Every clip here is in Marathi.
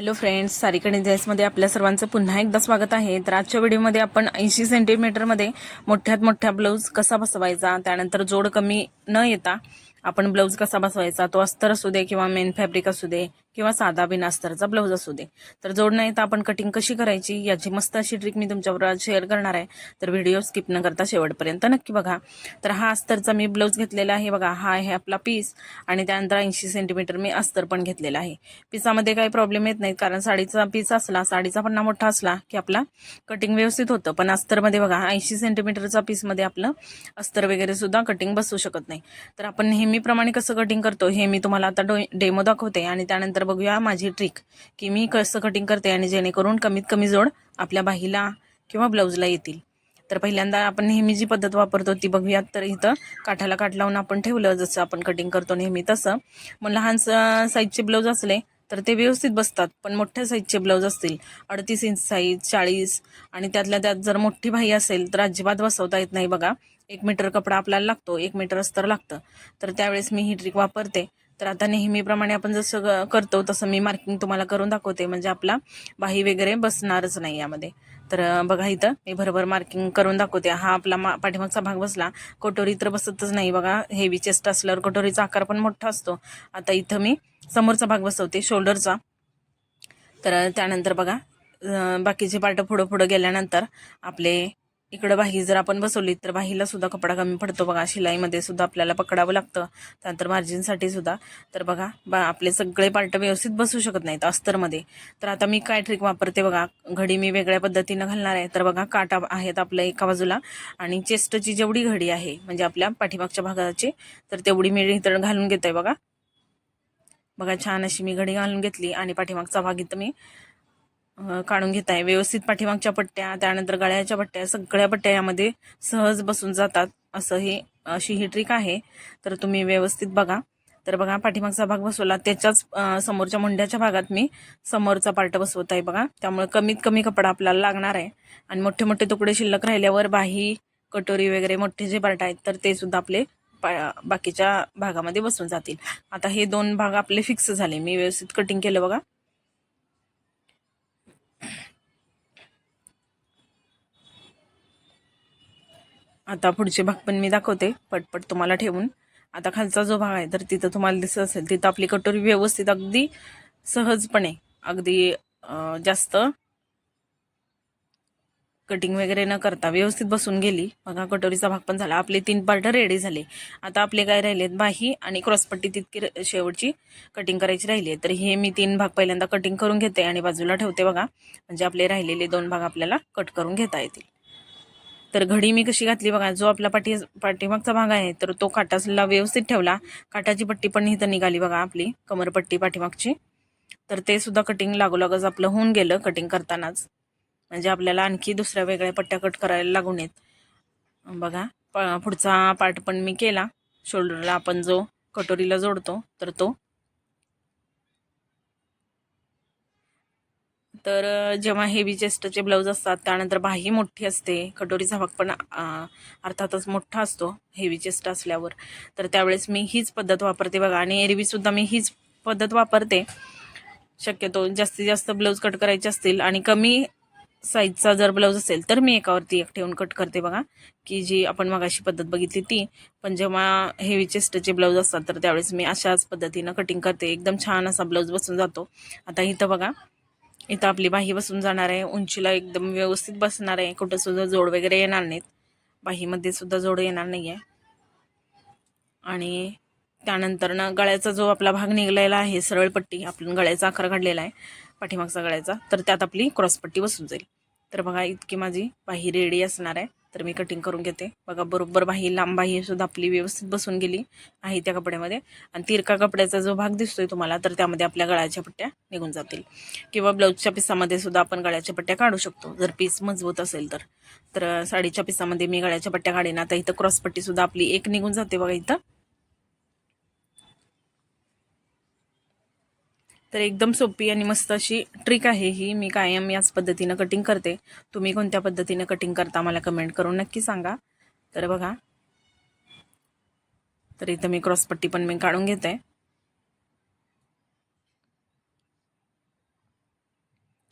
हॅलो फ्रेंड्स सारिका डिझाईन्समध्ये आपल्या सर्वांचं पुन्हा एकदा स्वागत आहे. तर आजच्या व्हिडिओमध्ये आपण ऐंशी सेंटीमीटरमध्ये मोठ्यात मोठ्या ब्लाऊज कसा बसवायचा त्यानंतर जोड कमी न येता आपण ब्लाऊज कसा बसवायचा तो अस्तर असू दे किंवा मेन फॅब्रिक असू दे किंवा साधा बिना अस्तरचा ब्लाऊज असू दे. तर जोड येतं आपण कटिंग कशी करायची याची मस्त अशी ट्रिक मी तुमच्याबरोबर शेअर करणार आहे. तर व्हिडिओ स्किप न करता शेवटपर्यंत नक्की बघा. तर हा अस्तरचा मी ब्लाऊज घेतलेला आहे बघा. हा आहे आपला पीस आणि त्यानंतर ऐंशी सेंटीमीटर मी अस्तर पण घेतलेला आहे. पिसामध्ये काही प्रॉब्लेम येत नाहीत कारण साडीचा पीस असला साडीचा पन्ना मोठा असला की आपला कटिंग व्यवस्थित होतं. पण अस्तरमध्ये बघा ऐंशी सेंटीमीटरचा पीसमध्ये आपलं अस्तर वगैरे सुद्धा कटिंग बसू शकत नाही. तर आपण नेहमीप्रमाणे कसं कटिंग करतो हे मी तुम्हाला आता डो डेमो दाखवते आणि त्यानंतर तर बघूया माझी ट्रिक की मी कसं कटिंग करते आणि जेणेकरून कमीत कमी जोड आपल्या बाहीला किंवा ब्लाऊजला येतील. तर पहिल्यांदा आपण नेहमी जी पद्धत वापरतो ती बघूयात. तर इथं काठाला काठ लावून आपण ठेवलं जसं आपण कटिंग करतो नेहमी तसं. मग लहान साईजचे ब्लाऊज असले तर ते व्यवस्थित बसतात पण मोठ्या साईजचे ब्लाऊज असतील अडतीस इंच साईज चाळीस आणि त्यातल्या त्यात जर मोठी भाई असेल तर अजिबात बसवता येत नाही बघा. एक मीटर कपडा आपल्याला लागतो एक मीटर अस्तर लागतं. तर त्यावेळेस मी ही ट्रिक वापरते. तर आता नेहमीप्रमाणे आपण जसं ग- करतो तसं मी मार्किंग तुम्हाला करून दाखवते. म्हणजे आपला बाही वगैरे बसणारच नाही यामध्ये. तर बघा इथं मी भरभर मार्किंग करून दाखवते. हा आपला मा पाठीमागचा भाग बसला. कटोरी तर बसतच नाही बघा. हेवी चेस्ट असल्यावर कटोरीचा आकार पण मोठा असतो. आता इथं मी समोरचा भाग बसवते शोल्डरचा तर त्यानंतर बघा बाकीचे पार्ट पुढं पुढं गेल्यानंतर आपले इकडं बाही जर आपण बसवली तर बाहीला सुद्धा कपडा कमी पडतो बघा. शिलाईमध्ये सुद्धा आपल्याला पकडावं लागतं. त्यानंतर मार्जिनसाठी सुद्धा. तर बघा बा आपले सगळे पार्ट व्यवस्थित बसू शकत नाहीत अस्तरमध्ये. तर आता मी काय ट्रिक वापरते बघा घडी मी वेगळ्या पद्धतीनं घालणार आहे. तर बघा काटा आहेत आपल्या एका बाजूला आणि चेस्टची जेवढी घडी आहे म्हणजे आपल्या पाठीमागच्या भागाची तर तेवढी मी इथं घालून घेते बघा. बघा छान अशी मी घडी घालून घेतली आणि पाठीमागचा भाग इथं मी काढून घेत आहे व्यवस्थित पाठीमागच्या पट्ट्या त्यानंतर गळ्याच्या पट्ट्या सगळ्या पट्ट्या यामध्ये सहज बसून जातात. असं हे अशी ही ट्रिक आहे. तर तुम्ही व्यवस्थित बघा. तर बघा पाठीमागचा भाग बसवला. त्याच्याच समोरच्या मुंड्याच्या भागात मी समोरचा पार्ट बसवत आहे बघा. त्यामुळे कमीत कमी कपडा आपल्याला लागणार आहे. आणि मोठे मोठे तुकडे शिल्लक राहिल्यावर बाही कटोरी वगैरे मोठे जे पार्ट आहेत तर ते सुद्धा आपले पा बाकीच्या भागामध्ये बसून जातील. आता हे दोन भाग आपले फिक्स झाले. मी व्यवस्थित कटिंग केलं बघा. आता पुढचे भाग पण मी दाखवते पटपट तुम्हाला ठेवून. आता खालचा जो भाग आहे तर तिथं तुम्हाला दिसत असेल तिथं आपली कटोरी व्यवस्थित अगदी सहजपणे अगदी जास्त कटिंग वगैरे न करता व्यवस्थित बसून गेली. बघा कटोरीचा भाग पण झाला. आपले तीन पार्ट रेडी झाले. आता आपले काय राहिलेत? बाही आणि क्रॉसपट्टी तितकी र- शेवटची कटिंग करायची राहिली आहे. तर हे मी तीन भाग पहिल्यांदा कटिंग करून घेते आणि बाजूला ठेवते बघा. म्हणजे आपले राहिलेले दोन भाग आपल्याला कट करून घेता येतील. तर घडी मी कशी घातली बघा जो आपला पाठी पाठीमागचा भाग आहे तर तो काटाला व्यवस्थित ठेवला. काटाची पट्टी पण इथं निघाली बघा आपली कमरपट्टी पाठीमागची. तर ते सुद्धा कटिंग लागोलागच आपलं होऊन गेलं कटिंग करतानाच. म्हणजे आपल्याला आणखी दुसऱ्या वेगळ्या पट्ट्या कट करायला लागून येत. बघा प- पुढचा पार्ट पण मी केला. शोल्डरला आपण जो कटोरीला जोडतो तर तो तर जेव्हा हेवी चेस्टचे ब्लाऊज असतात त्यानंतर बाही मोठी असते कटोरीचा भाग पण अर्थातच मोठा असतो हेवी चेस्ट असल्यावर. तर त्यावेळेस मी हीच पद्धत वापरते बघा. आणि एरवीसुद्धा मी हीच पद्धत वापरते. शक्यतो जास्तीत जास्त ब्लाऊज कट करायचे असतील आणि कमी साईजचा जर ब्लाऊज असेल तर मी एकावरती एक ठेवून कट करते बघा की जी आपण मगाशी पद्धत बघितली ती. पण जेव्हा हेवी चेस्टचे ब्लाऊज असतात तर त्यावेळेस मी अशाच पद्धतीनं कटिंग करते. एकदम छान असा ब्लाऊज बसून जातो. आता इथं बघा इथं आपली बाही बसून जाणार आहे. उंचीला एकदम व्यवस्थित बसणार आहे. कुठं सुद्धा जोड वगैरे येणार नाहीत. बाहीमध्ये सुद्धा जोड येणार नाही आहे आणि त्यानंतर ना गळ्याचा जो आपला भाग निघलेला आहे सरळ पट्टी आपण गळ्याचा आकार काढलेला आहे पाठीमागचा गळ्याचा तर त्यात आपली क्रॉसपट्टी बसून जाईल. तर बघा इतकी माझी बाही रेडी असणार आहे. तर मी कटिंग करून घेते. बघा बरोबर बाही लांब बाही सुद्धा आपली व्यवस्थित बसून गेली आहे त्या कपड्यामध्ये. आणि तिरका कपड्याचा जो भाग दिसतोय तुम्हाला तर त्यामध्ये आपल्या गळ्याच्या पट्ट्या निघून जातील. किंवा ब्लाऊजच्या पिसामध्ये सुद्धा आपण गळ्याच्या पट्ट्या काढू शकतो. जर पीस मजबूत असेल तर. तर साडीच्या पिसामध्ये मी गळ्याच्या पट्ट्या काढेन. आता इथं क्रॉसपट्टी सुद्धा आपली एक निघून जाते बघा इथं. तर एकदम सोपी आणि मस्त अशी ट्रिक आहे ही. मी कायम याच पद्धतीनं कटिंग करते. तुम्ही कोणत्या पद्धतीनं कटिंग करता मला कमेंट करून नक्की सांगा. तर बघा. तर इथं मी क्रॉसपट्टी पण मी काढून घेते.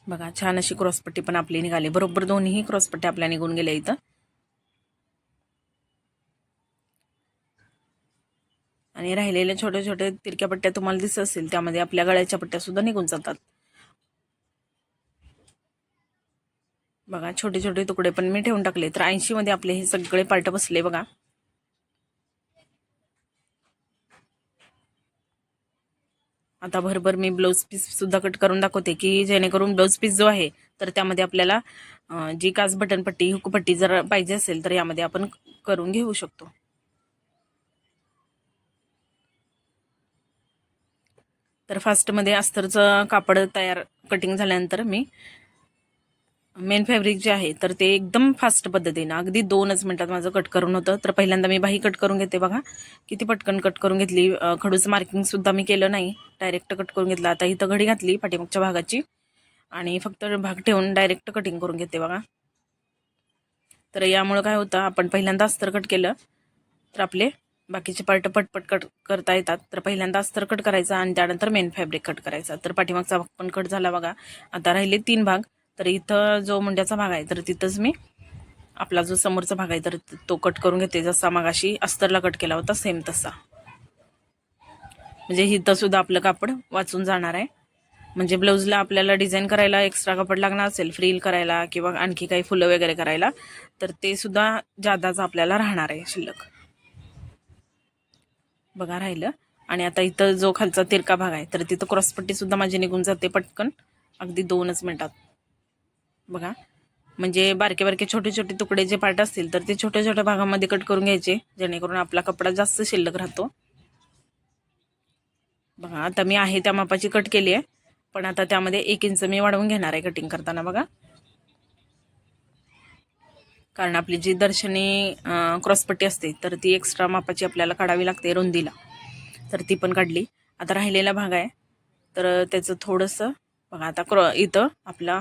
बघा छान अशी क्रॉसपट्टी पण आपली निघाली. बरोबर दोन्ही क्रॉसपट्टी आपल्या निघून गेल्या इथं. आणि राहिलेल्या छोट्या छोट्या तिरक्या पट्ट्या तुम्हाला दिसत असतील त्यामध्ये आपल्या गळ्याच्या पट्ट्या सुद्धा निघून जातात. बघा छोटे छोटे तुकडे पण मी ठेवून टाकले. तर ऐंशी मध्ये आपले हे सगळे पार्ट बसले बघा. आता भरभर मी ब्लाऊज पीस सुद्धा कट करून दाखवते की जेणेकरून ब्लाऊज पीस जो आहे तर त्यामध्ये आपल्याला जी काच बटन पट्टी हुकपट्टी जर पाहिजे असेल तर यामध्ये आपण करून घेऊ शकतो. तर फास्टमध्ये अस्तरचं कापड तयार कटिंग झाल्यानंतर मी मेन फॅब्रिक जे आहे तर ते एकदम फास्ट पद्धतीनं अगदी दोनच मिनटात माझं कट करून होतं. तर पहिल्यांदा मी बाही कट करून घेते बघा. किती पटकन कट करून घेतली खडूचं मार्किंगसुद्धा मी केलं नाही. डायरेक्ट कट करून घेतला. आता इथं घडी घातली पाठीमागच्या भागाची. आणि फक्त भाग ठेवून डायरेक्ट कटिंग करून घेते बघा. तर यामुळं काय होतं आपण पहिल्यांदा अस्तर कट केलं तर आपले बाकीचे पार्ट पटपट कट करता येतात. तर पहिल्यांदा अस्तर कट करायचा आणि त्यानंतर मेन फॅब्रिक कट करायचा. तर पाठीमागचा भाग पण कट झाला बघा. आता राहिले तीन भाग. तर इथं जो मुंड्याचा भाग आहे तर तिथंच मी आपला जो समोरचा भाग आहे तर तो कट करून घेते. जसा मागाशी अस्तरला कट केला होता सेम तसा. म्हणजे इथं सुद्धा आपलं कापड वाचून जाणार आहे. म्हणजे ब्लाऊजला आपल्याला डिझाईन करायला एक्स्ट्रा कापड लागणार असेल फ्रील करायला किंवा आणखी काही फुलं वगैरे करायला तर ते सुद्धा जादाच आपल्याला राहणार आहे शिल्लक. बघा राहिलं. आणि आता इथं जो खालचा तिरका भाग आहे तर तिथं क्रॉसपट्टी सुद्धा माझी निघून जाते पटकन. अगदी दोनच मिनिटात. बघा. म्हणजे बारके बारके छोटे छोटे तुकडे जे पार्ट असतील तर ते छोट्या छोट्या भागामध्ये कट करून घ्यायचे जेणेकरून आपला कपडा जास्त शिल्लक राहतो. बघा आता मी आहे त्या मापाची कट केली आहे पण आता त्यामध्ये एक इंच मी वाढवून घेणार आहे कटिंग करताना बघा. कारण आपली जी दर्शनी क्रॉसपट्टी असते तर ती एक्स्ट्रा मापाची आपल्याला काढावी लागते रुंदीला. तर ती पण काढली. आता राहिलेला भाग आहे. तर त्याचं थोडंसं बघा आता क्रॉ इथं आपला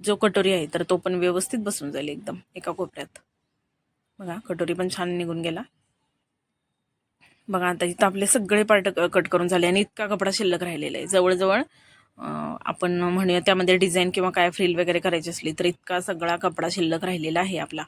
जो कटोरी आहे तर तो पण व्यवस्थित बसून जाईल एकदम एका कोपऱ्यात. बघा कटोरी पण छान निघून गेला. बघा आता इथं आपले सगळे पार्ट कट करून झाले आणि इतका कपडा शिल्लक राहिलेला आहे. जवळजवळ आपण म्हणूया त्यामध्ये डिझाईन किंवा काय फ्रील वगैरे करायची असली तर इतका सगळा कपडा शिल्लक राहिलेला आहे आपला.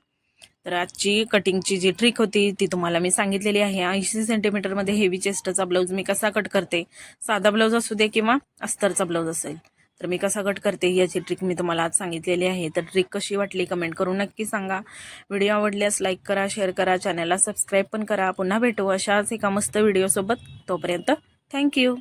तर आजची कटिंगची जी ट्रिक होती ती तुम्हाला मी सांगितलेली आहे. ऐंशी सेंटीमीटरमध्ये हेवी चेस्टचा ब्लाऊज मी कसा कट करते? साधा ब्लाऊज असू दे किंवा अस्तरचा ब्लाऊज असेल. तर मी कसा कट करते याची ट्रिक मी तुम्हाला आज सांगितलेली आहे. तर ट्रिक कशी वाटली कमेंट करून नक्की सांगा. व्हिडिओ आवडल्यास लाईक करा शेअर करा चॅनलला सबस्क्राईब पण करा. पुन्हा भेटू अशाच एका मस्त व्हिडिओसोबत तोपर्यंत थँक्यू